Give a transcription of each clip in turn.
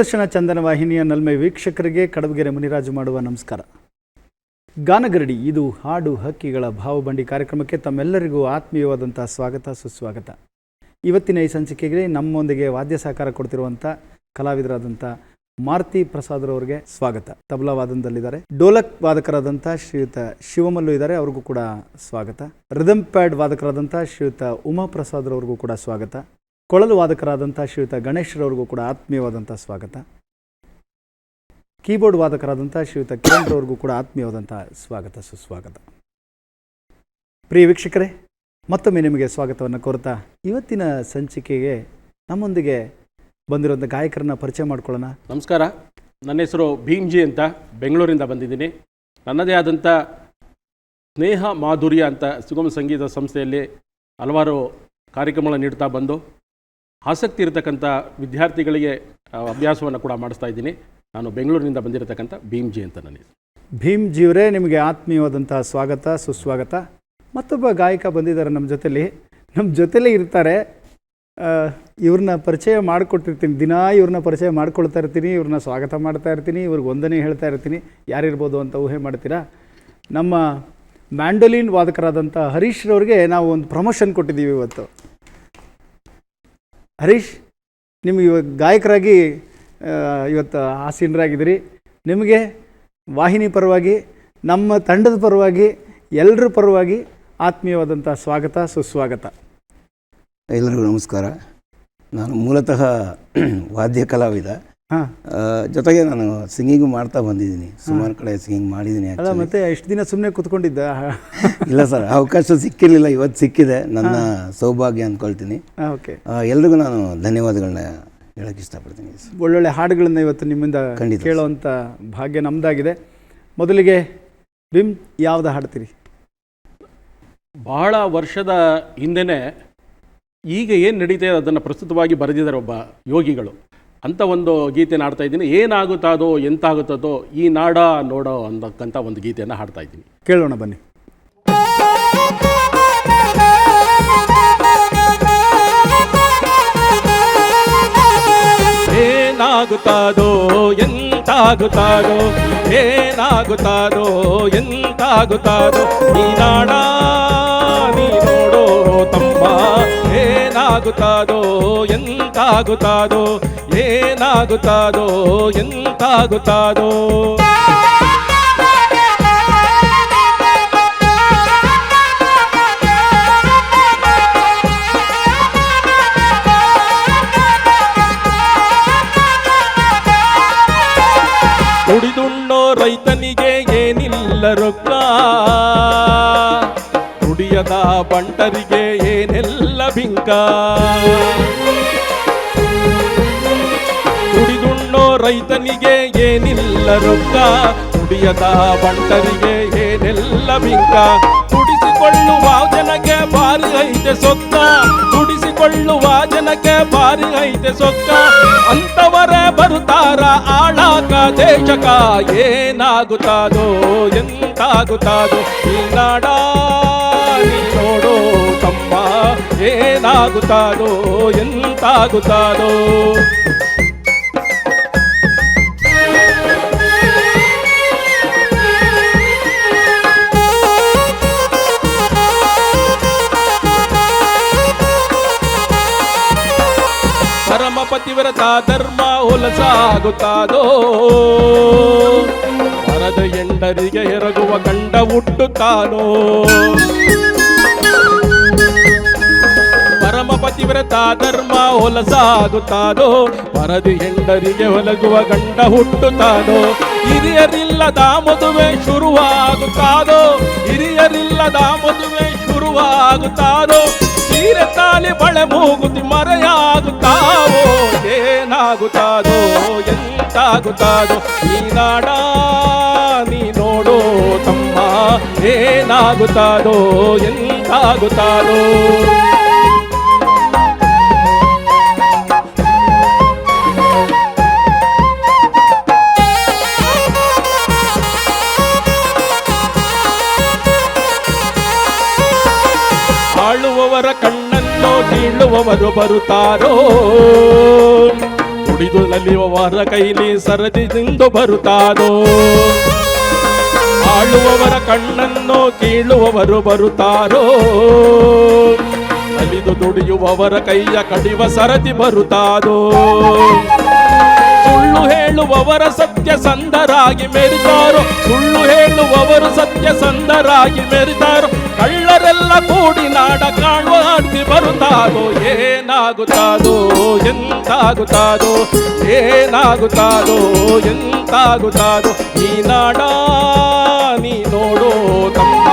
ದೂರದರ್ಶನ ಚಂದನ ವಾಹಿನಿಯ ನಲ್ಮೆ ವೀಕ್ಷಕರಿಗೆ ಕಡಬಗೆರೆ ಮುನಿರಾಜು ಮಾಡುವ ನಮಸ್ಕಾರ. ಗಾನಗರಡಿ, ಇದು ಹಾಡು ಹಕ್ಕಿಗಳ ಭಾವಬಂಡಿ ಕಾರ್ಯಕ್ರಮಕ್ಕೆ ತಮ್ಮೆಲ್ಲರಿಗೂ ಆತ್ಮೀಯವಾದಂತಹ ಸ್ವಾಗತ, ಸುಸ್ವಾಗತ. ಇವತ್ತಿನ ಈ ಸಂಚಿಕೆಗೆ ನಮ್ಮೊಂದಿಗೆ ವಾದ್ಯ ಸಹಕಾರ ಕೊಡ್ತಿರುವಂಥ ಕಲಾವಿದರಾದಂಥ ಮಾರುತಿ ಪ್ರಸಾದ್ರವ್ರಿಗೆ ಸ್ವಾಗತ. ತಬಲಾ ವಾದನದಲ್ಲಿದ್ದಾರೆ. ಡೋಲಕ್ ವಾದಕರಾದಂಥ ಶ್ರೀಯುತ ಶಿವಮಲ್ಲು ಇದ್ದಾರೆ, ಅವ್ರಿಗೂ ಕೂಡ ಸ್ವಾಗತ. ರಿದಮ್ ಪ್ಯಾಡ್ ವಾದಕರಾದಂಥ ಶ್ರೀಯುತ ಉಮಾ ಪ್ರಸಾದ್ರವ್ರಿಗೂ ಕೂಡ ಸ್ವಾಗತ. ಕೊಳಲು ವಾದಕರಾದಂಥ ಶ್ರೀಯುತ ಗಣೇಶ್ರವ್ರಿಗೂ ಕೂಡ ಆತ್ಮೀಯವಾದಂಥ ಸ್ವಾಗತ. ಕೀಬೋರ್ಡ್ ವಾದಕರಾದಂಥ ಶ್ರೀಯುತ ಕಿರಣ್ ಅವ್ರಿಗೂ ಕೂಡ ಆತ್ಮೀಯವಾದಂಥ ಸ್ವಾಗತ, ಸುಸ್ವಾಗತ. ಪ್ರಿಯ ವೀಕ್ಷಕರೇ, ಮತ್ತೊಮ್ಮೆ ನಿಮಗೆ ಸ್ವಾಗತವನ್ನು ಕೋರ್ತಾ ಇವತ್ತಿನ ಸಂಚಿಕೆಗೆ ನಮ್ಮೊಂದಿಗೆ ಬಂದಿರೋಂಥ ಗಾಯಕರನ್ನ ಪರಿಚಯ ಮಾಡ್ಕೊಳ್ಳೋಣ. ನಮಸ್ಕಾರ, ನನ್ನ ಹೆಸರು ಭೀಮ್ಜಿ ಅಂತ ಬೆಂಗಳೂರಿಂದ ಬಂದಿದ್ದೀನಿ. ನನ್ನದೇ ಆದಂಥ ಸ್ನೇಹ ಮಾಧುರ್ಯ ಅಂತ ಸುಗಮ ಸಂಗೀತ ಸಂಸ್ಥೆಯಲ್ಲಿ ಹಲವಾರು ಕಾರ್ಯಕ್ರಮಗಳನ್ನು ನೀಡ್ತಾ ಬಂದು ಆಸಕ್ತಿ ಇರತಕ್ಕಂಥ ವಿದ್ಯಾರ್ಥಿಗಳಿಗೆ ಅಭ್ಯಾಸವನ್ನು ಕೂಡ ಮಾಡಿಸ್ತಾ ಇದ್ದೀನಿ. ನಾನು ಬೆಂಗಳೂರಿನಿಂದ ಬಂದಿರತಕ್ಕಂಥ ಭೀಮ್ಜಿ ಅಂತ ನನಗೆ ಭೀಮ್ಜಿ ಭೀಮ್ ಜೀವರೇ ನಿಮಗೆ ಆತ್ಮೀಯವಾದಂತಹ ಸ್ವಾಗತ, ಸುಸ್ವಾಗತ. ಮತ್ತೊಬ್ಬ ಗಾಯಕ ಬಂದಿದ್ದಾರೆ ನಮ್ಮ ಜೊತೆಲಿ. ನಮ್ಮ ಜೊತೆಲೇ ಇರ್ತಾರೆ ಇವ್ರನ್ನ ಪರಿಚಯ ಮಾಡಿಕೊಟ್ಟಿರ್ತೀನಿ. ದಿನಾ ಇವ್ರನ್ನ ಪರಿಚಯ ಮಾಡ್ಕೊಳ್ತಾ ಇರ್ತೀನಿ, ಇವ್ರನ್ನ ಸ್ವಾಗತ ಮಾಡ್ತಾ ಇರ್ತೀನಿ, ಇವ್ರಿಗೆ ಒಂದನೇ ಹೇಳ್ತಾ ಇರ್ತೀನಿ. ಯಾರಿರ್ಬೋದು ಅಂತ ಊಹೆ ಮಾಡ್ತೀರಾ? ನಮ್ಮ ಮ್ಯಾಂಡೋಲಿನ್ ವಾದಕರಾದಂಥ ಹರೀಶ್ರವ್ರಿಗೆ ನಾವು ಒಂದು ಪ್ರಮೋಷನ್ ಕೊಟ್ಟಿದ್ದೀವಿ ಇವತ್ತು. ಹರೀಶ್ ನಿಮ್ಗೆ ಇವಾಗ ಗಾಯಕರಾಗಿ ಇವತ್ತು ಆಸೀನರಾಗಿದ್ದೀರಿ. ನಿಮಗೆ ವಾಹಿನಿ ಪರವಾಗಿ, ನಮ್ಮ ತಂಡದ ಪರವಾಗಿ ಎಲ್ಲರ ಪರವಾಗಿ ಆತ್ಮೀಯವಾದಂಥ ಸ್ವಾಗತ, ಸುಸ್ವಾಗತ. ಎಲ್ಲರಿಗೂ ನಮಸ್ಕಾರ. ನಾನು ಮೂಲತಃ ವಾದ್ಯ ಕಲಾವಿದ. ಜೊತೆಗೆ ನಾನು ಸಿಂಗಿಂಗ್ ಮಾಡ್ತಾ ಬಂದಿದ್ದೀನಿ. ಸುಮಾರು ಕಡೆ ಸಿಂಗಿಂಗ್ ಮಾಡಿದ್ದೀನಿ ಅಲ್ಲ ಮತ್ತೆ ಎಷ್ಟು ದಿನ ಸುಮ್ಮನೆ ಕೂತ್ಕೊಂಡಿದ್ದ? ಇಲ್ಲ ಸರ್ ಅವಕಾಶ ಸಿಕ್ಕಿರಲಿಲ್ಲ ಇವತ್ತು ಸಿಕ್ಕಿದೆ. ನನ್ನ ಸೌಭಾಗ್ಯ ಅಂದ್ಕೊಳ್ತೀನಿ ಎಲ್ರಿಗೂ ನಾನು ಧನ್ಯವಾದಗಳನ್ನ ಹೇಳಕ್ಕೆ ಇಷ್ಟಪಡ್ತೀನಿ. ಒಳ್ಳೊಳ್ಳೆ ಹಾಡುಗಳನ್ನ ಇವತ್ತು ನಿಮ್ಮಿಂದ ಖಂಡಿತ. ಕೇಳುವಂಥ ಭಾಗ್ಯ ನಮ್ಮದಾಗಿದೆ ಮೊದಲಿಗೆ ಬಿಮ್ ಯಾವ್ದು ಹಾಡ್ತೀರಿ? ಬಹಳ ವರ್ಷದ ಹಿಂದೆನೇ ಈಗ ಏನು ನಡೀತಾ ಇದೆ ಅದನ್ನು ಪ್ರಸ್ತುತವಾಗಿ ಬರೆದಿದ್ದಾರೆ ಒಬ್ಬ ಯೋಗಿಗಳು. ಅಂತ ಒಂದು ಗೀತೆನ ಹಾಡ್ತಾ ಇದ್ದೀನಿ. ಏನಾಗುತ್ತದೋ ಎಂತಾಗುತ್ತದೋ ಈ ನಾಡ ನೋಡೋ ಅನ್ನಕ್ಕಂಥ ಒಂದು ಗೀತೆಯನ್ನು ಹಾಡ್ತಾ ಇದ್ದೀನಿ. ಕೇಳೋಣ ಬನ್ನಿ. ಏನಾಗುತ್ತಾದೋ ಎಂತಾಗುತ್ತದೋ ಏನಾಗುತ್ತದೋ ಎಂತಾಗುತ್ತದೋ ಈ ನಾಡ ನೀ ನೋಡೋ ತಮ್ಮ ಏನಾಗುತ್ತಾದೋ ಎಂತಾಗುತ್ತಾದೋ ಏನಾಗುತ್ತಾದೋ ಎಂತಾಗುತ್ತಾದೋ ದುಡಿದುಣ್ಣೋ ರೈತನಿಗೆ ಏನಿಲ್ಲ ರೊಕ್ಕ ದುಡಿಯದ ಬಂಟರಿಗೆ ಏನೆಲ್ಲ ಬಿಂಕ ರೈತನಿಗೆ ಏನಿಲ್ಲ ರೊಕ್ಕ ದುಡಿಯದ ಬಂಟರಿಗೆ ಏನೆಲ್ಲ ಬಿಂಕ ದುಡಿಸಿಕೊಳ್ಳುವ ಜನಕ್ಕೆ ಬಾರಿ ಐತೆ ಸೊಕ್ಕ ದುಡಿಸಿಕೊಳ್ಳುವ ಜನಕ್ಕೆ ಬಾರಿ ಐತೆ ಸೊಕ್ಕ ಅಂತವರೇ ಬರುತ್ತಾರ ಆಳಾಕ ದೇಶಕ ಏನಾಗುತ್ತಾದೋ ಎಂತಾಗುತ್ತಾದೋ ಈ ನಾಡ ನೀ ನೋಡೋ ತಮ್ಮ ಏನಾಗುತ್ತಾದೋ ಎಂತಾಗುತ್ತಾದೋ ಪತಿವ್ರತ ಧರ್ಮ ಹೊಲಸಾಗುತ್ತಾದೋ ಮರದ ಎಂಡರಿಗೆ ಎರಗುವ ಕಂಡ ಹುಟ್ಟುತ್ತಾನೋ? ಪರಮ ಪತಿವ್ರತ ಧರ್ಮ ಹೊಲಸಾಗುತ್ತಾನೋ ಮರದಿ ಹೆಂಡರಿಗೆ ಹೊಲಗುವ ಗಂಡ ಹುಟ್ಟುತ್ತಾನೋ? ಹಿರಿಯರಿಲ್ಲದ ಮದುವೆ ಶುರುವಾಗುತ್ತಾನೋ ಹಿರಿಯರಿಲ್ಲದ ಮದುವೆ ಶುರುವಾಗುತ್ತಾದೋ ಸೀರೆ ತಾಲಿ ಬಳೆ ಮೂಗುತಿ ಮರೆಯಾಗುತ್ತಾವೋ ಏನಾಗುತ್ತಾದೋ ಎಂತಾಗುತ್ತಾದೋ ಈ ನಾಡ ನೀ ನೋಡೋ ತಮ್ಮ ಏನಾಗುತ್ತಾದೋ ಎಂತಾಗುತ್ತಾದೋ ಆಳುವವರ ಕಣ್ಣನ್ನು ಕೀಳುವವರು ಬರುತ್ತಾರೋ ದುಡಿದು ನಲಿಯುವವರ ಕೈಲಿ ಸರದಿನಿಂದ ಬರುತ್ತಾನೋ ಆಳುವವರ ಕಣ್ಣನ್ನು ಕೀಳುವವರು ಬರುತ್ತಾರೋ ನಲಿದು ದುಡಿಯುವವರ ಕೈಯ ಕಡಿವ ಸರದಿ ಬರುತ್ತಾನೋ ಸುಳ್ಳು ಹೇಳುವವರ ಸತ್ಯ ಸಂದರಾಗಿ ಮೆರಿತಾರೋ? ಸುಳ್ಳು ಹೇಳುವವರು ಸತ್ಯ ಸಂದರಾಗಿ ಮೆರಿತಾರೋ? ಕಳ್ಳರೆಲ್ಲ ಕೂಡಿ ನಾಡ ಕಾಣುವ ಆಡ್ತಿ ಬರುತ್ತಾದೋ? ಏನಾಗುತ್ತಾದೋ? ಎಂತಾಗುತ್ತಾದೋ? ಏನಾಗುತ್ತಾದೋ? ಎಂತಾಗುತ್ತಾದೋ? ಈ ನಾಡ ನೀ ನೋಡೋ ತಮ್ಮ.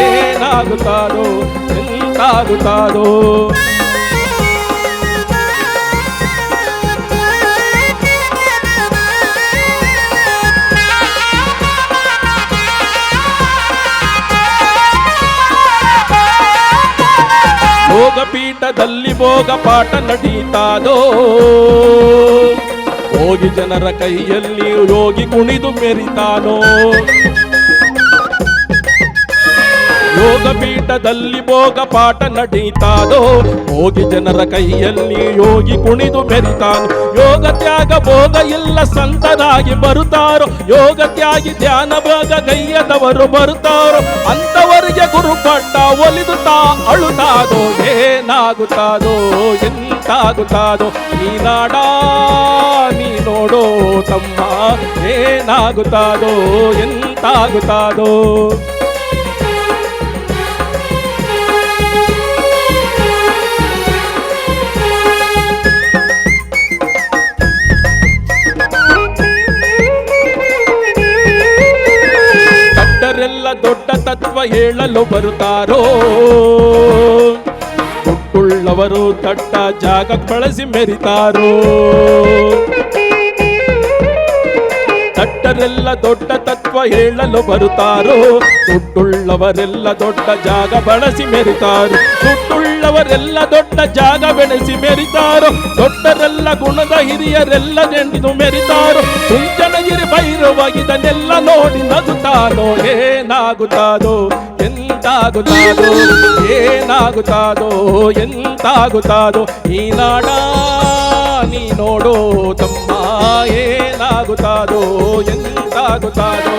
ಏನಾಗುತ್ತಾದೋ? ಎಂತಾಗುತ್ತಾದೋ? ಯೋಗಪೀಠದಲ್ಲಿ ಭೋಗ ಪಾಠ ನಡೀತಾದೋ? ಹೋಗಿ ಜನರ ಕೈಯಲ್ಲಿ ಯೋಗಿ ಕುಣಿದು ಮೆರಿತಾನೋ? ಯೋಗಪೀಠದಲ್ಲಿ ಭೋಗ ಪಾಠ ನಡೀತಾನೋ ಹೋಗಿ ಜನರ ಕೈಯಲ್ಲಿ ಯೋಗಿ ಕುಣಿದು ಮೆರಿತಾನು ಯೋಗ ತ್ಯಾಗ ಭೋಗ ಇಲ್ಲ ಸಂತರಾಗಿ ಬರುತ್ತಾರೋ, ಯೋಗ ತ್ಯಾಗಿ ಧ್ಯಾನ ಭಾಗ ಕೈಯದವರು ಬರುತ್ತಾರೋ, ಅಂತವರಿಗೆ ಗುರುಪಟ್ಟ ಒಲಿದು ತಾ ಅಳುತ್ತಾದೋ ಏನಾಗುತ್ತಾದೋ, ಎಂತಾಗುತ್ತಾದೋ ಈ ನಾಡ ನೀ ನೋಡೋ ತಮ್ಮ, ಏನಾಗುತ್ತಾದೋ, ಎಂತಾಗುತ್ತಾದೋ. ತತ್ವ ಹೇಳಲು ಬರುತ್ತಾರೋ? ಹುಟ್ಟುಳ್ಳವರು ತಟ್ಟ ಜಾಗ ಬಳಸಿ ಮೆರಿತಾರೋ? ತಟ್ಟರೆಲ್ಲ ದೊಡ್ಡ ತತ್ವ ಹೇಳಲು ಬರುತ್ತಾರೋ? ದುಡ್ಡುಳ್ಳವರೆಲ್ಲ ದೊಡ್ಡ ಜಾಗ ಬಳಸಿ ಮೆರಿತಾರೋ? ದುಡ್ಡುಳ್ಳವರೆಲ್ಲ ದೊಡ್ಡ ಜಾಗ ಬೆಳೆಸಿ ಮೆರಿತಾರೋ ದೊಡ್ಡರೆಲ್ಲ ಗುಣದ ಹಿರಿಯರೆಲ್ಲ ನೆಂಡಿದು ಮೆರಿತಾರೋ ಚುಂಚನಗಿರಿ ಭೈರವಾಗಿದನ್ನೆಲ್ಲ ನೋಡಿ ನಗುತ್ತಾನೋ ಏನಾಗುತ್ತಾದೋ ಎಂತಾಗುತ್ತಾದೋ ಏನಾಗುತ್ತಾದೋ ಎಂತಾಗುತ್ತಾದೋ ಈ ನಾಡ ನೀ ನೋಡೋ ತಮ್ಮ ಏನಾಗುತ್ತಾದೋ ಎಂತಾಗುತ್ತಾದೋ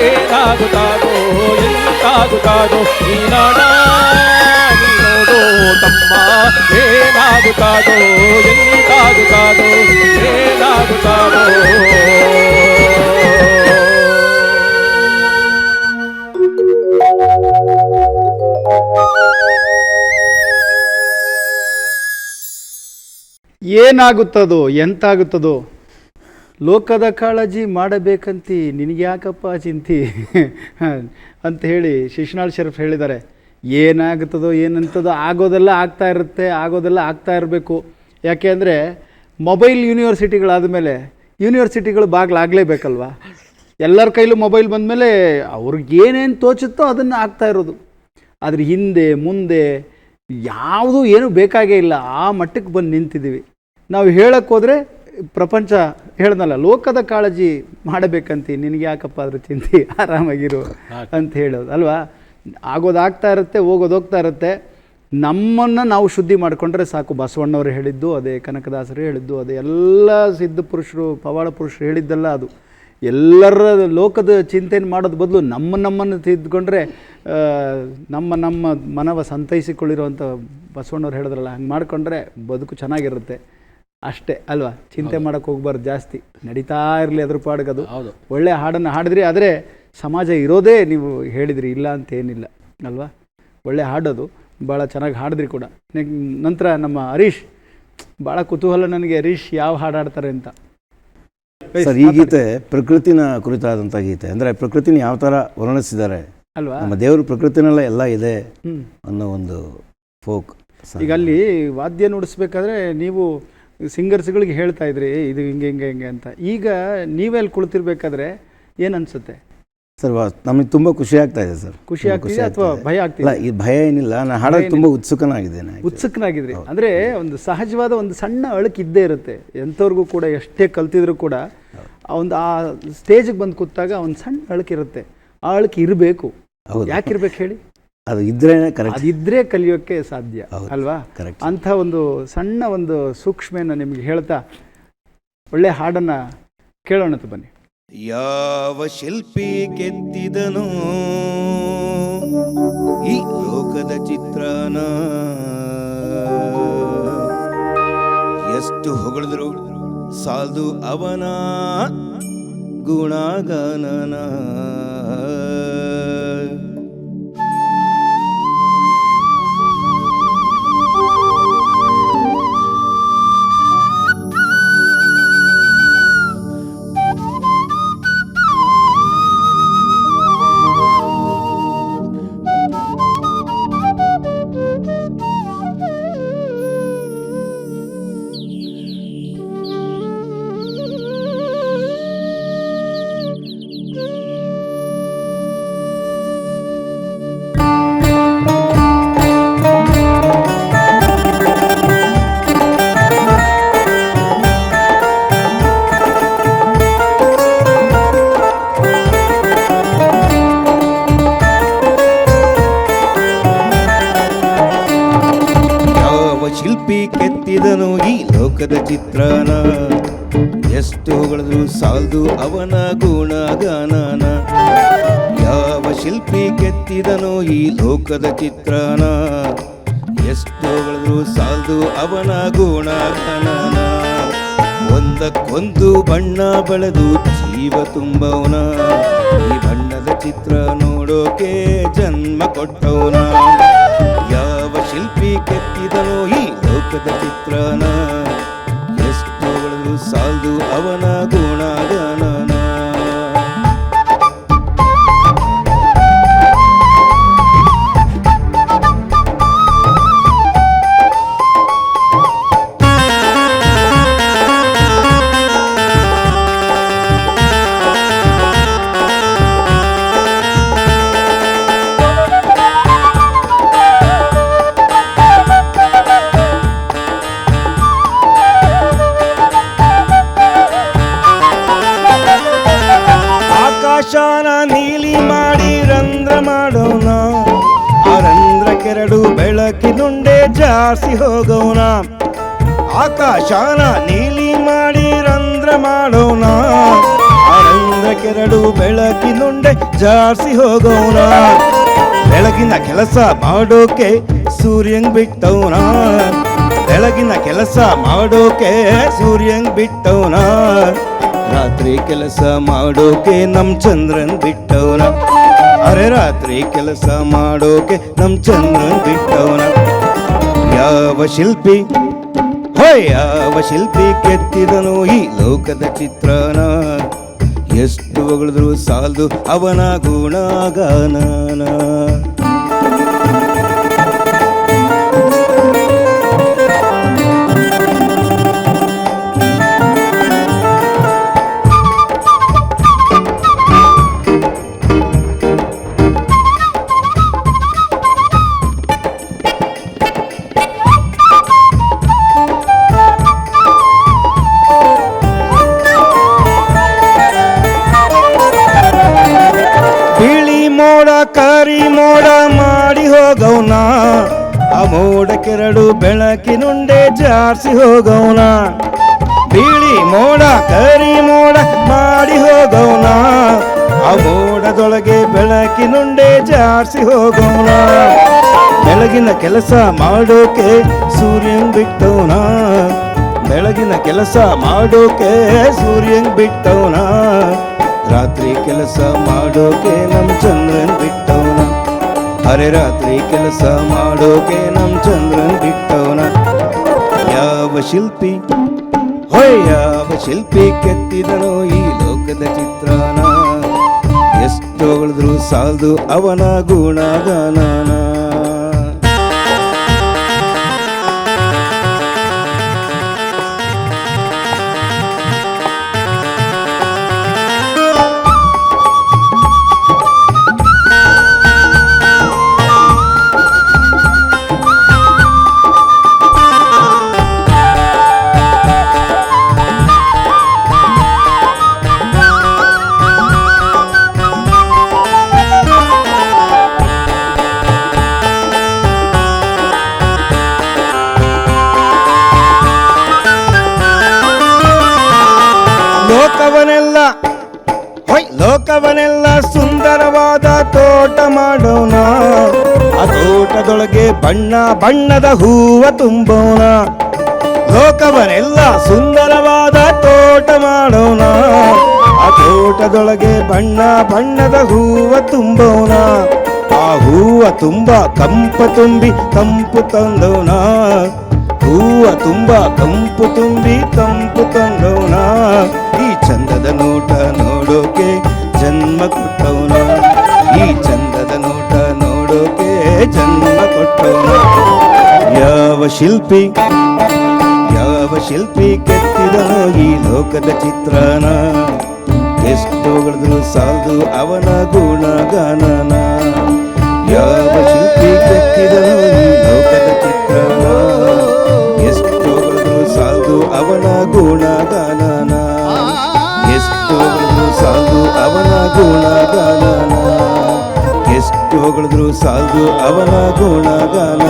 ಏನಾಗುತ್ತಾದೋ ಎಂತಾಗುತ್ತಾದೋ ಈ ನಾಡ ತಮ್ಮ. ಏನಾಗುತ್ತಾದೋ ಎಂತಾಗುತ್ತಾದೋ ಏನಾಗುತ್ತಾದೋ ಏನಾಗುತ್ತದೋ, ಎಂತಾಗುತ್ತದೋ? ಲೋಕದ ಕಾಳಜಿ ಮಾಡಬೇಕಂತಿ, ನಿನಗ್ಯಾಕಪ್ಪ ಚಿಂತಿ? ಅಂತ ಹೇಳಿ ಶಿಶುನಾಳ್ ಶರೀಫ್ ಹೇಳಿದ್ದಾರೆ. ಏನಾಗುತ್ತದೋ ಏನಂತದೋ ಆಗೋದೆಲ್ಲ ಆಗ್ತಾ ಇರುತ್ತೆ ಆಗೋದೆಲ್ಲ ಆಗ್ತಾ ಇರಬೇಕು. ಯಾಕೆ ಅಂದರೆ ಮೊಬೈಲ್ ಯೂನಿವರ್ಸಿಟಿಗಳಾದ ಮೇಲೆ ಯೂನಿವರ್ಸಿಟಿಗಳು ಬಾಗಿಲಾಗಲೇಬೇಕಲ್ವ? ಎಲ್ಲರ ಕೈಲೂ ಮೊಬೈಲ್ ಬಂದಮೇಲೆ ಅವ್ರಿಗೆ ಏನೇನು ತೋಚುತ್ತೋ ಅದನ್ನು ಆಗ್ತಾ ಇರೋದು. ಅದ್ರ ಹಿಂದೆ ಮುಂದೆ ಯಾವುದು ಏನೂ ಬೇಕಾಗೇ ಇಲ್ಲ. ಆ ಮಟ್ಟಕ್ಕೆ ಬಂದು ನಿಂತಿದ್ದೀವಿ. ನಾವು ಹೇಳಕ್ಕೆ ಹೋದರೆ ಪ್ರಪಂಚ ಹೇಳ್ದಲ್ಲ ಲೋಕದ ಕಾಳಜಿ ಮಾಡಬೇಕಂತ. ನಿನಗೆ ಯಾಕಪ್ಪ ಅದ್ರ ಚಿಂತೆ ಆರಾಮಾಗಿರು ಅಂತ ಹೇಳೋದು ಅಲ್ವಾ? ಆಗೋದು ಆಗ್ತಾ ಇರುತ್ತೆ ಹೋಗೋದೋಗ್ತಾ ಇರುತ್ತೆ. ನಮ್ಮನ್ನು ನಾವು ಶುದ್ಧಿ ಮಾಡಿಕೊಂಡ್ರೆ ಸಾಕು. ಬಸವಣ್ಣವರು ಹೇಳಿದ್ದು ಅದೇ ಕನಕದಾಸರು ಹೇಳಿದ್ದು ಅದೇ ಎಲ್ಲ ಸಿದ್ಧ ಪುರುಷರು ಪವಾಡ ಪುರುಷರು ಹೇಳಿದ್ದಲ್ಲ ಅದು. ಎಲ್ಲರ ಲೋಕದ ಚಿಂತೆಯನ್ನು ಮಾಡೋದು ಬದಲು ನಮ್ಮ ನಮ್ಮನ್ನು ತಿದ್ದುಕೊಂಡ್ರೆ ನಮ್ಮ ನಮ್ಮ ಮನವ ಸಂತೈಸಿಕೊಳ್ಳಿರುವಂಥ ಬಸವಣ್ಣವ್ರು ಹೇಳಿದ್ರಲ್ಲ ಹಂಗೆ ಮಾಡಿಕೊಂಡ್ರೆ ಬದುಕು ಚೆನ್ನಾಗಿರುತ್ತೆ. ಅಷ್ಟೇ ಅಲ್ವಾ? ಚಿಂತೆ ಮಾಡೋಕ್ಕೆ ಹೋಗ್ಬಾರ್ದು ಜಾಸ್ತಿ. ನಡೀತಾ ಇರಲಿ ಅದ್ರ ಪಾಡ್ಗದು. ಹೌದು. ಒಳ್ಳೆ ಹಾಡನ್ನು ಹಾಡಿದ್ರಿ ಆದರೆ ಸಮಾಜ ಇರೋದೇ ನೀವು ಹೇಳಿದ್ರಿ ಇಲ್ಲ ಅಂತ ಏನಿಲ್ಲ ಅಲ್ವಾ? ಒಳ್ಳೆ ಹಾಡೋದು ಭಾಳ ಚೆನ್ನಾಗಿ ಹಾಡಿದ್ರಿ ಕೂಡ. ನೆಕ್ ನಂತರ ನಮ್ಮ ಹರೀಶ್ ಭಾಳ ಕುತೂಹಲ ನನಗೆ ಹರೀಶ್ ಯಾವ ಹಾಡು ಹಾಡ್ತಾರೆ ಅಂತ. ಸರ್ ಈ ಗೀತೆ ಪ್ರಕೃತಿನ ಕುರಿತಾದಂಥ ಗೀತೆ. ಅಂದರೆ ಪ್ರಕೃತಿನ ಯಾವ ಥರ ವರ್ಣಿಸಿದ್ದಾರೆ? ಅಲ್ವಾ? ನಮ್ಮ ದೇವರು ಪ್ರಕೃತಿನೆಲ್ಲ ಎಲ್ಲ ಇದೆ ಅನ್ನೋ ಒಂದು ಫೋಕ್ ಈಗ ಅಲ್ಲಿ ವಾದ್ಯ ನುಡಿಸ್ಬೇಕಾದ್ರೆ ನೀವು ಸಿಂಗರ್ಸ್ಗಳಿಗೆ ಹೇಳ್ತಾ ಇದ್ರಿ "ಏ, ಇದು ಹಿಂಗೆ ಹಿಂಗೆ ಹಿಂಗೆ ಅಂತ. ಈಗ ನೀವೇ ಅಲ್ಲಿ ಕುಳಿತಿರ್ಬೇಕಾದ್ರೆ ಏನು ಅನ್ಸುತ್ತೆ? ಸರ್ ನಮಗೆ ತುಂಬ ಖುಷಿ ಆಗ್ತಾ ಇದೆ ಸರ್. ಖುಷಿ ಆಗ್ತಿದೆ ಅಥವಾ. ಭಯ ಆಗ್ತಿಲ್ಲ ಈ ಭಯ ಏನಿಲ್ಲ ನಾನು ಹಾಡೋದು ತುಂಬ ಉತ್ಸುಕನಾಗಿದ್ದೇನೆ. ಉತ್ಸುಕನಾಗಿದ್ರಿ. ಅಂದ್ರೆ ಒಂದು ಸಹಜವಾದ ಒಂದು ಸಣ್ಣ ಅಳಕ್ ಇದ್ದೇ ಇರುತ್ತೆ. ಎಂಥವ್ರಿಗೂ ಕೂಡ ಎಷ್ಟೇ ಕಲ್ತಿದ್ರು ಕೂಡ ಒಂದು ಆ ಸ್ಟೇಜಿಗೆ ಬಂದು ಕೂತಾಗ ಒಂದು ಸಣ್ಣ ಅಳುಕಿರುತ್ತೆ ಆ ಅಳಕ್ ಇರಬೇಕು. ಯಾಕೆ ಯಾಕಿರ್ಬೇಕು ಹೇಳಿ? ಅದು ಇದ್ರೇ ಕರೆಕ್ಟ್ ಇದ್ರೆ ಕಲಿಯೋಕ್ಕೆ ಸಾಧ್ಯ. ಅಲ್ವಾ? ಕರೆಕ್ಟ್ ಅಂಥ ಒಂದು ಸಣ್ಣ ಒಂದು ಸೂಕ್ಷ್ಮೆಯನ್ನು ನಿಮಗೆ ಹೇಳ್ತಾ ಒಳ್ಳೆ ಹಾಡನ್ನು ಕೇಳೋಣ ಬನ್ನಿ. ಯಾವ ಶಿಲ್ಪಿ ಕೆತ್ತಿದನು ಈ ಲೋಕದ ಚಿತ್ರನ. ಎಷ್ಟು ಹೊಗಳಿದ್ರು ಸಾಲ್ದು ಅವನ ಗುಣಗಾನನ. ಲೋಕದ ಚಿತ್ರನ. ಎಷ್ಟು ಹೊಗಳಿದ್ರು ಸಾಲ್ದು ಅವನ ಗುಣಗಾನನ. ಯಾವ ಶಿಲ್ಪಿ ಕೆತ್ತಿದನು ಈ ಲೋಕದ ಚಿತ್ರನ. ಎಷ್ಟು ಹೊಗಳಿದ್ರು ಸಾಲ್ದು ಅವನ ಗುಣಗಾನನ. ಒಂದಕ್ಕೊಂದು ಬಣ್ಣ ಬಳದು ಜೀವ ತುಂಬವನ. ಈ ಬಣ್ಣದ ಚಿತ್ರ ನೋಡೋಕೆ ಜನ್ಮ ಕೊಟ್ಟವನ. ಯಾವ ಶಿಲ್ಪಿ ಕೆತ್ತಿದನೋ ಈ ಚಿತ್ರನ ಎಷ್ಟು ಸಾಲದು ಸಾಲ್ದು ಅವನ ಜಾಸ್ತಿ ಹೋಗೋಣ. ಬೆಳಗಿನ ಕೆಲಸ ಮಾಡೋಕೆ ಸೂರ್ಯಂಗ್ ಬಿಟ್ಟವನ. ಬೆಳಗಿನ ಕೆಲಸ ಮಾಡೋಕೆ ಸೂರ್ಯಂಗ್ ಬಿಟ್ಟವನ. ರಾತ್ರಿ ಕೆಲಸ ಮಾಡೋಕೆ ನಮ್ ಚಂದ್ರನ್ ಬಿಟ್ಟವನ. ಅರೆ ರಾತ್ರಿ ಕೆಲಸ ಮಾಡೋಕೆ ನಮ್ ಚಂದ್ರನ್ ಬಿಟ್ಟವನ. ಯಾವ ಶಿಲ್ಪಿ? ಯಾವ ಶಿಲ್ಪಿ ಕೆತ್ತಿದನು ಈ ಲೋಕದ ಚಿತ್ರನ. ಎಷ್ಟು ಹೊಗಳಿದ್ರು ಸಾಲದು ಅವನ ಗುಣಗಾನನ ಮೋಡ, ಕರಿ ಮೋಡ ಮಾಡಿ ಹೋಗವನ. ಆ ಮೋಡ ಕೆರಡು ಬೆಳಕಿನುಂಡೆ ಜಾರಿಸಿ ಹೋಗವನ. ಬಿಳಿ ಮೋಡ, ಕರಿ ಮೋಡ ಮಾಡಿ ಹೋಗವನ. ಆ ಮೋಡದೊಳಗೆ ಬೆಳಕಿನುಂಡೆ ಜಾರಿಸಿ ಹೋಗವನ. ಬೆಳಗಿನ ಕೆಲಸ ಮಾಡೋಕೆ ಸೂರ್ಯನ್ ಬಿಟ್ಟವನ. ಬೆಳಗಿನ ಕೆಲಸ ಮಾಡೋಕೆ ಸೂರ್ಯನ್ ಬಿಟ್ಟವನ. ರಾತ್ರಿ ಕೆಲಸ ಮಾಡೋಕೆ ನಮ್ ಚಂದ್ರನ್ ಬಿಟ್ಟವನ. ಅರೆ ರಾತ್ರಿ ಕೆಲಸ ಮಾಡೋಕೆ ನಮ್ ಚಂದ್ರನ್ ಬಿಟ್ಟವನ. ಯಾವ ಶಿಲ್ಪಿ? ಹೊಯ್, ಯಾವ ಶಿಲ್ಪಿ ಕೆತ್ತಿದನೋ ಈ ಲೋಕದ ಚಿತ್ರಾನ. ಎಷ್ಟು ಸಾಲದು ಸಾಲ್ದು ಅವನ ಗುಣಗಾನನ ಬಣ್ಣ ಬಣ್ಣದ ಹೂವ ತುಂಬೋಣ. ಲೋಕವನೆಲ್ಲ ಸುಂದರವಾದ ತೋಟ ಮಾಡೋಣ. ಆ ತೋಟದೊಳಗೆ ಬಣ್ಣ ಬಣ್ಣದ ಹೂವ ತುಂಬೋಣ. ಆ ಹೂವ ತುಂಬ ಕಂಪ ತುಂಬಿ ತಂಪು ತಂದೋಣ. ಹೂವ ತುಂಬ ಕಂಪು ತುಂಬಿ ತಂಪು ತಂದೋಣ. ಈ ಚಂದದ ನೋಟ ನೋಡೋಕೆ ಜನ್ಮ ಕೊಟ್ಟವನ. ಈ ಚಂದದ ನೋಟ ನೋಡೋಕೆ ಜನ್ಮ ಯಾವ ಶಿಲ್ಪಿ ಯಾವ ಶಿಲ್ಪಿ ಕೆತ್ತಿದ ಈ ಲೋಕದ ಚಿತ್ರನ? ಎಷ್ಟು ಹೊಗಳಿದ್ರು ಸಾಲದು ಅವನ ಗುಣಗಾನನ. ಯಾವ ಶಿಲ್ಪಿ ಕೆತ್ತಿದ ಈ ಲೋಕದ ಚಿತ್ರನ? ಎಷ್ಟು ಹೊಗಳಿದ್ರು ಸಾಲದು ಅವನ ಗುಣಗಾನನ? ಎಷ್ಟು ಹೊಗಳಿದ್ರು ಸಾಲದು ಅವನ ಗುಣಗಾನನ? ಎಷ್ಟು ಹೊಗಳಿದ್ರು ಸಾಲದು ಅವನ ಗುಣಗಾನ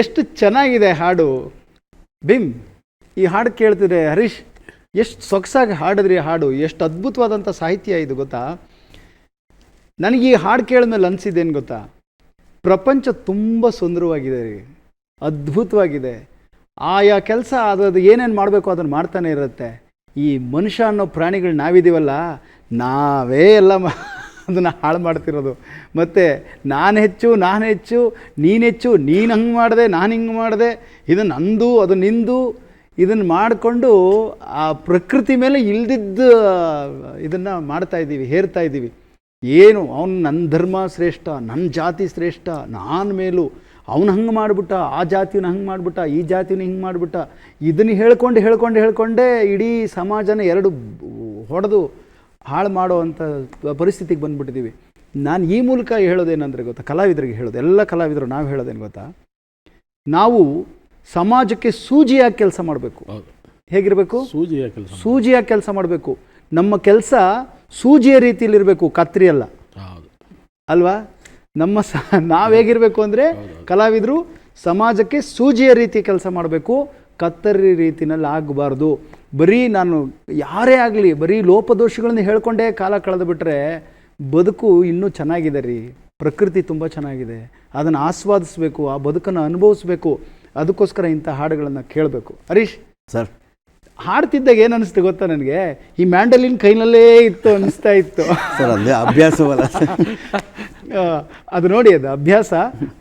ಎಷ್ಟು ಚೆನ್ನಾಗಿದೆ ಹಾಡು. ಬಿಮ್ ಈ ಹಾಡು ಕೇಳ್ತಿದ್ರೆ ಹರೀಶ್, ಎಷ್ಟು ಸೊಗಸಾಗಿ ಹಾಡಿದ್ರಿ ಹಾಡು, ಎಷ್ಟು ಅದ್ಭುತವಾದಂಥ ಸಾಹಿತ್ಯ ಇದು ಗೊತ್ತಾ? ನನಗೆ ಈ ಹಾಡು ಕೇಳಿದ್ಮೇಲೆ ಅನಿಸಿದ್ದೇನು ಗೊತ್ತಾ? ಪ್ರಪಂಚ ತುಂಬ ಸುಂದರವಾಗಿದೆ ರೀ, ಅದ್ಭುತವಾಗಿದೆ. ಆಯಾ ಕೆಲಸ ಅದು ಏನೇನು ಮಾಡಬೇಕು ಅದನ್ನು ಮಾಡ್ತಾನೆ ಇರುತ್ತೆ. ಈ ಮನುಷ್ಯ ಅನ್ನೋ ಪ್ರಾಣಿಗಳು ನಾವಿದ್ದೀವಲ್ಲ, ನಾವೇ ಎಲ್ಲ ಅದನ್ನು ಹಾಳು ಮಾಡ್ತಿರೋದು. ಮತ್ತು ನಾನು ಹೆಚ್ಚು ನಾನು ಹೆಚ್ಚು, ನೀನು ಹೆಚ್ಚು, ನೀನು ಹಂಗೆ ಮಾಡಿದೆ, ನಾನು ಹಿಂಗೆ ಮಾಡಿದೆ, ಇದು ನಂದು, ಅದು ನಿಂದು ಇದನ್ನು ಮಾಡಿಕೊಂಡು ಆ ಪ್ರಕೃತಿ ಮೇಲೆ ಇಲ್ದಿದ್ದ ಇದನ್ನು ಮಾಡ್ತಾ ಇದ್ದೀವಿ, ಹೇರ್ತಾ ಇದ್ದೀವಿ. ಏನು, ಅವನು ನನ್ನ ಧರ್ಮ ಶ್ರೇಷ್ಠ ನನ್ನ ಜಾತಿ ಶ್ರೇಷ್ಠ, ನಾನು ಮೇಲು ಅವನು ಹಂಗೆ ಮಾಡಿಬಿಟ್ಟ ಆ ಜಾತಿನ ಹಂಗೆ ಮಾಡಿಬಿಟ್ಟ ಈ ಜಾತಿನ ಹಿಂಗೆ ಮಾಡಿಬಿಟ್ಟ. ಇದನ್ನು ಹೇಳ್ಕೊಂಡು ಹೇಳ್ಕೊಂಡು ಹೇಳ್ಕೊಂಡೇ ಇಡೀ ಸಮಾಜನ ಎರಡು ಹೊಡೆದು ಹಾಳು ಮಾಡುವಂಥ ಪರಿಸ್ಥಿತಿಗೆ ಬಂದುಬಿಟ್ಟಿದ್ದೀವಿ. ನಾನು ಈ ಮೂಲಕ ಹೇಳೋದೇನಂದರೆ ಗೊತ್ತಾ ಕಲಾವಿದರಿಗೆ ಹೇಳೋದು ಎಲ್ಲ ಕಲಾವಿದರು ನಾವು ಹೇಳೋದೇನು ಗೊತ್ತಾ? ನಾವು ಸಮಾಜಕ್ಕೆ ಸೂಜಿಯಾಗಿ ಕೆಲಸ ಮಾಡಬೇಕು. ಹೇಗಿರಬೇಕು? ಸೂಜಿಯಾಗಿ ಕೆಲಸ ಸೂಜಿಯಾಗಿ ಕೆಲಸ ಮಾಡಬೇಕು. ನಮ್ಮ ಕೆಲಸ ಸೂಜಿಯ ರೀತಿಯಲ್ಲಿರಬೇಕು ಕತ್ರಿ ಅಲ್ಲ. ಅಲ್ವಾ? ನಮ್ಮ ಸ, ನಾವು ಹೇಗಿರಬೇಕು ಅಂದರೆ ಕಲಾವಿದರು ಸಮಾಜಕ್ಕೆ ಸೂಜಿಯ ರೀತಿ ಕೆಲಸ ಮಾಡಬೇಕು, ಕತ್ತರಿ ರೀತಿನಲ್ಲಿ ಆಗಬಾರ್ದು. ಬರೀ ನಾನು ಯಾರೇ ಆಗಲಿ, ಬರೀ ಲೋಪದೋಷಗಳನ್ನ ಹೇಳ್ಕೊಂಡೇ ಕಾಲ ಕಳೆದು ಬಿಟ್ಟರೆ ಬದುಕು ಇನ್ನೂ ಚೆನ್ನಾಗಿದೆ ರೀ. ಪ್ರಕೃತಿ ತುಂಬ ಚೆನ್ನಾಗಿದೆ. ಅದನ್ನು ಆಸ್ವಾದಿಸಬೇಕು, ಆ ಬದುಕನ್ನು ಅನುಭವಿಸ್ಬೇಕು. ಅದಕ್ಕೋಸ್ಕರ ಇಂಥ ಹಾಡುಗಳನ್ನು ಕೇಳಬೇಕು. ಹರೀಶ್? ಸರ್ ಹಾಡ್ತಿದ್ದಾಗ ಏನು ಅನಿಸ್ತು ಗೊತ್ತಾ ನನಗೆ? ಈ ಮ್ಯಾಂಡಲಿನ್ ಕೈನಲ್ಲೇ ಇತ್ತು ಅನಿಸ್ತಾ ಇತ್ತು. ಸರ್ ಅದೇ ಅಭ್ಯಾಸವಲ್ಲ. ಆ, ಅದು ನೋಡಿ ಅದು ಅಭ್ಯಾಸ.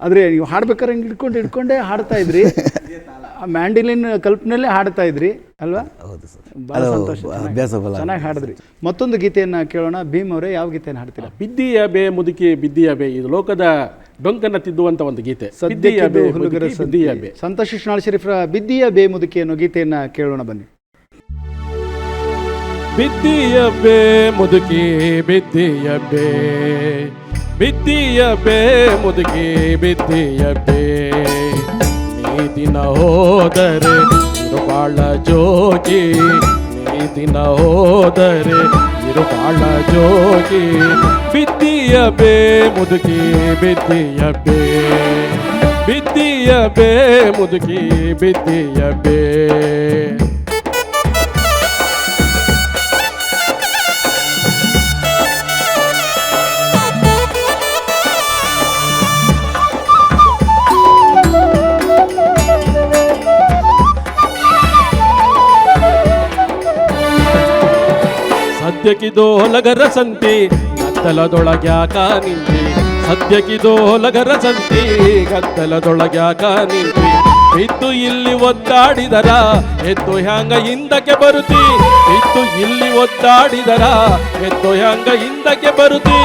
ಆದರೆ ನೀವು ಹಾಡ್ಬೇಕಾದ್ರೆ ಹಂಗೆ ಹಿಡ್ಕೊಂಡು ಹಿಡ್ಕೊಂಡೇ ಹಾಡ್ತಾ ಇದ್ರಿ. ಆ ಮ್ಯಾಂಡಲಿನ್ ಕಲ್ಪನೆಯಲ್ಲೇ ಹಾಡ್ತಾ ಇದ್ರಿ ಅಲ್ವಾ? ಹೌದು ಸರ್. ಭಾಳ ಅದು ಸಂತೋಷ. ಚೆನ್ನಾಗಿ- ಅಭ್ಯಾಸವಲ್ಲ. ಚೆನ್ನಾಗಿ ಹಾಡಿದ್ರಿ. ಮತ್ತೊಂದು ಗೀತೆಯನ್ನು ಕೇಳೋಣ. ಭೀಮ್ ಅವರೇ ಯಾವ ಗೀತೆಯನ್ನು ಹಾಡ್ತೀರಾ? ಬಿದ್ದಿಯ ಬೇ ಮುದುಕಿ ಬಿದ್ದಿಯ ಬೇ ಇದು ಲೋಕದ ಡೊಂಕನ್ನ ತಿದ್ದುವಂತ ಒಂದು ಗೀತೆ. ಸದ್ಯ ಬೇ. ಸಂತೋಷ್ ಶಿಶ್ನಾಳ್ ಶರೀಫ್ರ ಬಿದ್ದಿಯ ಬೇ ಮುದುಕಿ ಅನ್ನೋ ಗೀತೆಯನ್ನು ಕೇಳೋಣ ಬನ್ನಿ. ಬಿದ್ದಿಯ ಬೇ, ಮುದುಕಿ ಬಿದ್ದಿಯಬೇ ಬಿದ್ದಿಯಬೇ ಮುದುಕಿ ಬಿದ್ದಿಯಬೇ ನೀ ದಿನ ಹೋದರೆ ಇರುಬಾಳ ಜೋಗಿ ನೀ ದಿನ ಹೋದರೆ ಇರುಬಾಳ ಜೋಗಿ ಬಿದ್ದಿಯಬೇ ಮುದುಕಿ ಬಿದ್ದಿಯಬೇ ಬಿದ್ದಿಯಬೇ ಮುದುಕಿ ಬಿದ್ದಿಯ ಸದ್ಯಕ್ಕಿದೋ ಹೊಲಗರ ಸಂತಿ, ಗದ್ದಲದೊಳಗ್ಯಾಕ ನಿಂತಿ. ಸದ್ಯಕ್ಕಿದು ಹೊಲಗರ ಸಂತಿ, ಗದ್ದಲದೊಳಗ್ಯಾಕ ನಿಂತಿ. ಬಿದ್ದು ಇಲ್ಲಿ ಒದ್ದಾಡಿದರ, ಎದ್ದು ಹ್ಯಾಂಗ ಹಿಂದಕ್ಕೆ ಬರುತ್ತಿ ಬಿದ್ದು ಇಲ್ಲಿ ಒದ್ದಾಡಿದರ, ಎದ್ದು ಹ್ಯಾಂಗ ಹಿಂದಕ್ಕೆ ಬರುತ್ತಿ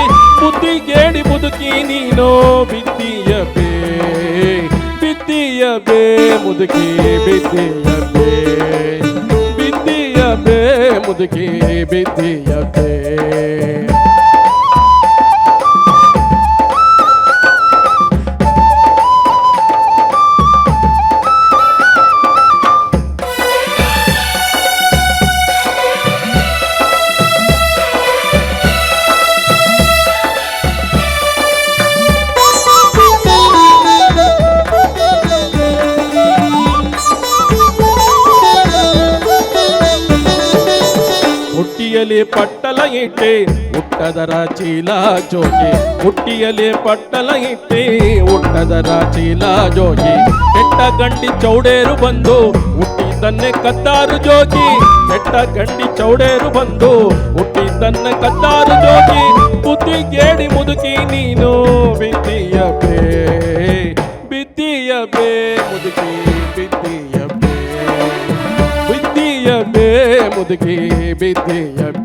ಬುದ್ಧಿ ನೀನೋ ಬಿದ್ದಿಯ ಬೇ ಬಿದ್ದಿಯ ಬೇ ಮುದುಕಿ ಬಿದ್ದಿಯ ಮುದುಕಿ ಬಿದ್ದಿಯ ಹುಟ್ಟಿಯಲಿ ಪಟ್ಟಲ ಇಟ್ಟೆ, ಹುಟ್ಟದರ ಚೀಲ ಜೋಗಿ. ಹುಟ್ಟಿಯಲಿ ಪಟ್ಟಲ ಇಟ್ಟೆ, ಹುಟ್ಟದರ ಚೀಲ ಜೋಗಿ. ಕೆಟ್ಟ ಗಂಡಿ ಚೌಡೇರು ಬಂದು ಹುಟ್ಟಿ ತನ್ನ ಕತ್ತಾರು ಜೋಗಿ. ಕೆಟ್ಟ ಗಂಡಿ ಚೌಡೇರು ಬಂದು ಹುಟ್ಟಿ ತನ್ನ ಕತ್ತಾರು ಜೋಗಿ. ಬುದ್ಧಿ ಗೇಡಿ ಮುದುಕಿ ನೀನು ಬಿದ್ದಿಯ ಬೇ ಬಿದ್ದಿಯ ಬೇ ಮುದುಕಿ. ಮುದುಕಿ ಬಿದ್ದೀಯ. ಬೇ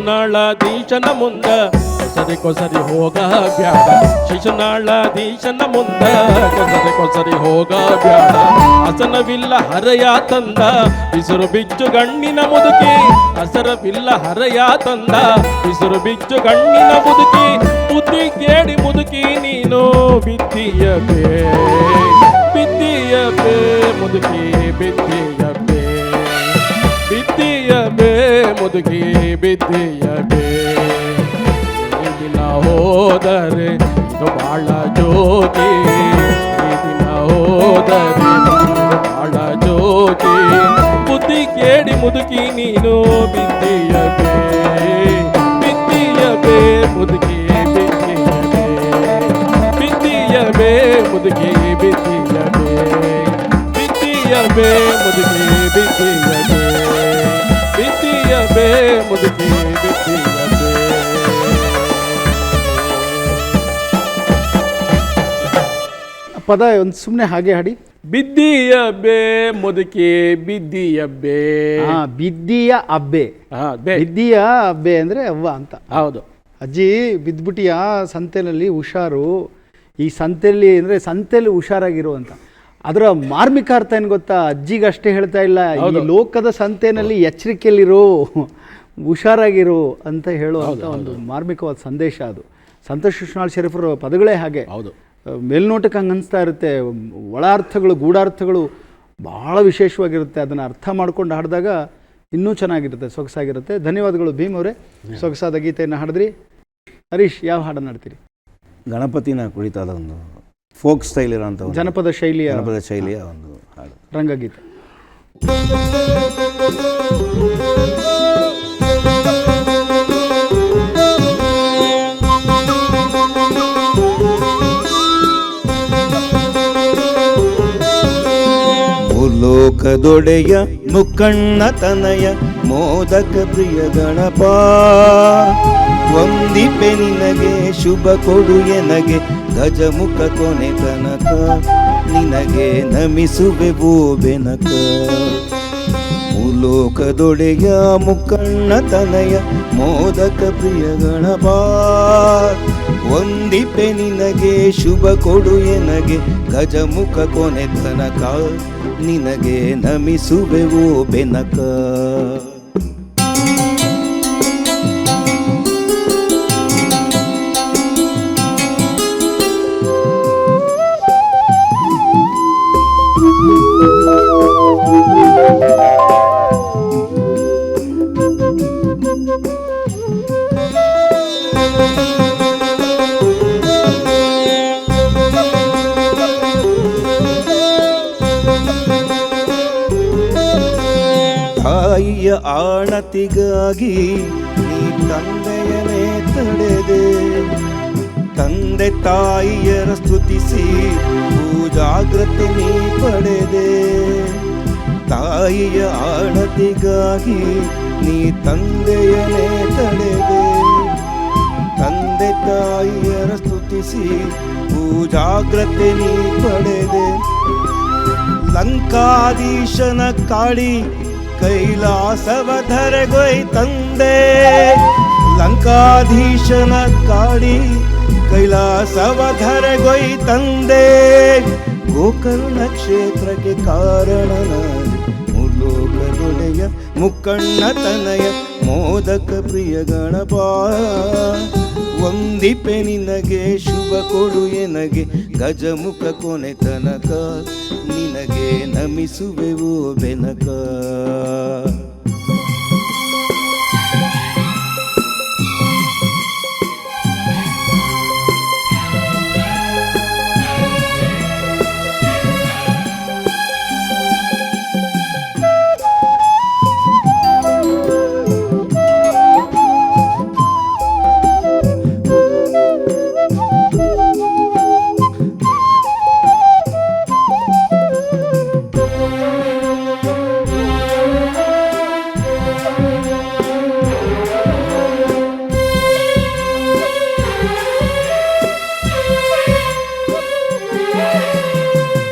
ಶಿಶುನಾಳಾಧೀಶನ ಮುಂದ. ಕೊಸರಿ ಕೊಸರಿ ಹೋಗ ಬ್ಯಾಡ. ಶಿಶುನಾಳಾಧೀಶನ ಮುಂದ. ಕೊಸರಿ ಕೊಸರಿ ಹೋಗ ಬ್ಯಾಡ. ಹಸನವಿಲ್ಲ ಹರಯ ತಂದ. ಬಿಸಿರು ಬಿಚ್ಚು ಗಣ್ಣಿನ ಮುದುಕಿ. ಹಸರವಿಲ್ಲ ಹರಯ ತಂದ. ಬಿಸಿರು ಬಿಚ್ಚು ಗಣ್ಣಿನ ಮುದುಕಿ. ಬುದ್ಧಿ ಕೇಳಿ ಮುದುಕಿ, ನೀನು ಬಿದ್ದಿಯ ಬೇ ಬಿದ್ದಿಯ ಬೇ ಮುದುಕಿ ಬಿದ್ದೀಯ ಮುದುಕಿ ಬಿದ್ದಿಯಬೇ ದಿನ ಹೋದರೆ ಇದು ಬಾಳ ಜ್ಯೋತಿ. ಈ ದಿನ ಹೋದರೆ ಬಾಳ ಜ್ಯೋತಿ. ಬುದ್ಧಿ ಕೇಳಿ ಮುದುಕಿ, ನೀನು ಬಿದ್ದಿಯಬೇ ಬೇ ಬಿದ್ದೀಯ ಬೇ ಮುದುಕಿ ಬಿದ್ದಿಯಬೇ ಬೇ ಬಿದ್ದೀಯ ಬೇ ಮುದುಕಿ ಬಿದ್ದಿಯಬೇ ಬೇ ಬಿದ್ದೀಯ ಬೇ ಮುದುಕಿ ಬಿದ್ದೀಯ ಪದ ಒಂದು ಸುಮ್ಮನೆ ಹಾಗೆ ಹಾಡಿ. ಬಿದ್ದಿಯ ಬೇ ಮುದುಕಿ ಬಿದ್ದಿಯ ಬೇ ಹಾ ಬಿದ್ದೀಯ ಅಬ್ಬೆ ಹಾ ಬೇ ಬಿದ್ದೀಯ ಅಬ್ಬೆ ಅಂದರೆ ಅವ್ವ ಅಂತ. ಹೌದು. ಅಜ್ಜಿ ಬಿದ್ದುಬಿಟ್ಟಿಯ ಸಂತೆನಲ್ಲಿ ಹುಷಾರು. ಈ ಸಂತೆಯಲ್ಲಿ ಅಂದರೆ ಸಂತೆಯಲ್ಲಿ ಹುಷಾರಾಗಿರು ಅಂತ. ಅದರ ಮಾರ್ಮಿಕ ಅರ್ಥ ಏನು ಗೊತ್ತಾ? ಅಜ್ಜಿಗಷ್ಟೇ ಹೇಳ್ತಾ ಇಲ್ಲ. ಈ ಲೋಕದ ಸಂತೆನಲ್ಲಿ ಎಚ್ಚರಿಕೆಯಲ್ಲಿರು. ಹುಷಾರಾಗಿರು ಅಂತ ಹೇಳುವಂಥ ಒಂದು ಮಾರ್ಮಿಕವಾದ ಸಂದೇಶ ಅದು. ಸಂತೋಷ್ ಕೃಷ್ಣಾಳ್ ಶರೀಫರ ಪದಗಳೇ ಹಾಗೆ. ಹೌದು. ಮೇಲ್ನೋಟಕ್ಕೆ ಹಂಗೆ ಅನಿಸ್ತಾ ಇರುತ್ತೆ. ಒಳ ಅರ್ಥಗಳು ಗೂಢಾರ್ಥಗಳು ಭಾಳ ವಿಶೇಷವಾಗಿರುತ್ತೆ. ಅದನ್ನು ಅರ್ಥ ಮಾಡ್ಕೊಂಡು ಹಾಡಿದಾಗ ಇನ್ನೂ ಚೆನ್ನಾಗಿರುತ್ತೆ ಸೊಗಸಾಗಿರುತ್ತೆ. ಧನ್ಯವಾದಗಳು ಭೀಮ್ ಅವರೇ. ಸೊಗಸಾದ ಗೀತೆಯನ್ನು ಹಾಡಿದ್ರಿ. ಹರೀಶ್ ಯಾವ ಹಾಡನ್ನು ಹಾಡ್ತೀರಿ? ಗಣಪತಿನ ಕುರಿತಾದ ಒಂದು ಫೋಕ್ ಸ್ಟೈಲ್ ಇರೋಂಥ ಜನಪದ ಶೈಲಿಯ ಜನಪದ ಶೈಲಿಯ ಒಂದು ಹಾಡು. ರಂಗಗೀತೆ. ಲೋಕದೊಡೆಯ ಮುಕ್ಕಣ್ಣ ತನಯ ಮೋದಕ ಪ್ರಿಯ ಗಣಪ. ವಂದಿಪೆ ನಿನಗೆ ಶುಭ ಕೊಡು ಎನಗೆ ಗಜಮುಖ ಕೊನೆ ತನಕ ನಿನಗೆ ನಮಿಸುವೆವು ಬೆನಕ. ಲೋಕದೊಡೆಯ ಮುಕ್ಕಣ್ಣ ತನಯ ಮೋದಕ ಪ್ರಿಯ ಗಣಪ. ಒಂದಿಪೆ ನಿನಗೆ ಶುಭ ಕೊಡು ಎನಗೆ ಗಜಮುಖ ಕೊನೆ ತನಕ ನಿನಗೆ ನಮಿಸುವೆವೋ ಬೆನಕ? ಆಣತಿಗಾಗಿ ನೀ ತಂದೆಯನೇ ತಡೆದೆ ತಂದೆ ತಾಯಿಯರ ಸ್ತುತಿಸಿ ಪೂಜಾಗ್ರತೆ ನೀ ಪಡೆದೆ. ತಾಯಿಯ ಆಣತಿಗಾಗಿ ನೀ ತಂದೆಯನೇ ತಡೆದೆ ತಂದೆ ತಾಯಿಯರ ಸ್ತುತಿಸಿ ಪೂಜಾಗ್ರತೆ ನೀ ಪಡೆದೆ. ಲಂಕಾಧೀಶನ ಕಾಳಿ ಕೈಲಾಸವ ಧರೆಗೊಯ್ ತಂದೆ, ಲಂಕಾಧೀಶನ ಕಾಡಿ ಕೈಲಾಸವ ಧರೆಗೊಯ್ ತಂದೆ. ಗೋಕರ್ಣ ಕ್ಷೇತ್ರಕ್ಕೆ ಕಾರಣನಾಗಿ ಮುಲೋಕದೊಡೆಯ ದೊಡೆಯ ಮುಕ್ಕಣ್ಣ ತನಯ ಮೋದಕ ಪ್ರಿಯ ಗಣಪ. ಒಂದಿಪೆ ನಿನಗೆ ಶುಭ ಕೊಡು ಎನಗೆ ಗಜಮುಖ ಕೊನೆ ತನಕ. ನಿನಗೆ ನಮಿಸುವೆವು ಬೆನಕ.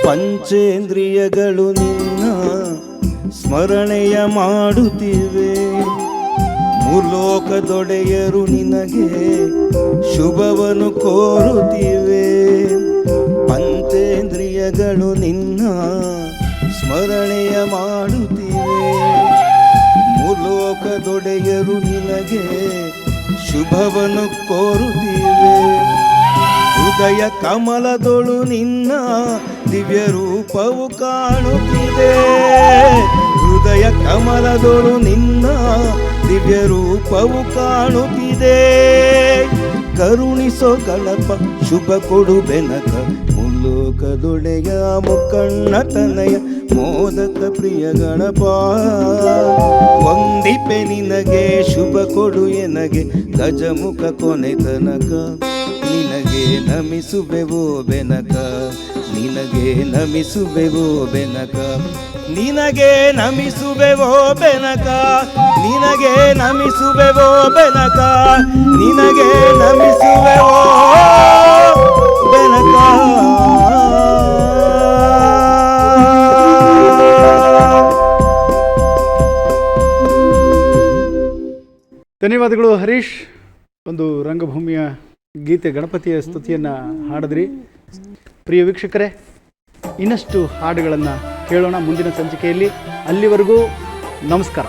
ಪಂಚೇಂದ್ರಿಯಗಳು ನಿನ್ನ ಸ್ಮರಣೆಯ ಮಾಡುತ್ತಿವೆ. ಮುಲೋಕದೊಡೆಯರು ನಿನಗೆ ಶುಭವನ್ನು ಕೋರುತ್ತಿವೆ. ಪಂಚೇಂದ್ರಿಯಗಳು ನಿನ್ನ ಸ್ಮರಣೆಯ ಮಾಡುತ್ತಿವೆ. ಮುಲೋಕದೊಡೆಯರು ನಿನಗೆ ಶುಭವನ್ನು ಕೋರುತ್ತಿವೆ. ಹೃದಯ ಕಮಲದೊಳು ನಿನ್ನ ದಿವ್ಯ ರೂಪವು ಕಾಣುತ್ತಿದೆ. ಹೃದಯ ಕಮಲದೊಳು ನಿನ್ನ ದಿವ್ಯ ರೂಪವು ಕಾಣುತ್ತಿದೆ. ಕರುಣಿಸೋ ಗಣಪ ಶುಭ ಕೊಡು ಬೆನಕ, ಮುಲ್ಲೋಕದೊಡೆಯ ಮುಕ್ಕಣ್ಣ ತನಯ ಮೋದಕ ಪ್ರಿಯ ಗಣಪ. ಒಂದಿಪೆ ನಿನಗೆ, ಶುಭ ಕೊಡು ಎನಗೆ, ಗಜಮುಖ ಕೊನೆ ತನಕ. ನಿನಗೆ ನಮಿಸುವೆವೋ ಬೆನಕ. ನಿನಗೆ ನಮಿಸುವೆವೋ ಬೆನಕ? ನಿನಗೆ ನಮಿಸುವೆವೋ ಬೆನಕ? ನಿನಗೆ ನಮಿಸುವೆವೋ ಬೆನಕ? ನಿನಗೆ ನಮಿಸುವೆವೋ ಬೆನಕ? ಧನ್ಯವಾದಗಳು ಹರೀಶ್. ಒಂದು ರಂಗಭೂಮಿಯ ಗೀತೆ ಗಣಪತಿಯ ಸ್ತುತಿಯನ್ನು ಹಾಡಿದ್ರಿ. ಪ್ರಿಯ ವೀಕ್ಷಕರೇ ಇನ್ನಷ್ಟು ಹಾಡುಗಳನ್ನು ಕೇಳೋಣ ಮುಂದಿನ ಸಂಚಿಕೆಯಲ್ಲಿ. ಅಲ್ಲಿವರೆಗೂ ನಮಸ್ಕಾರ.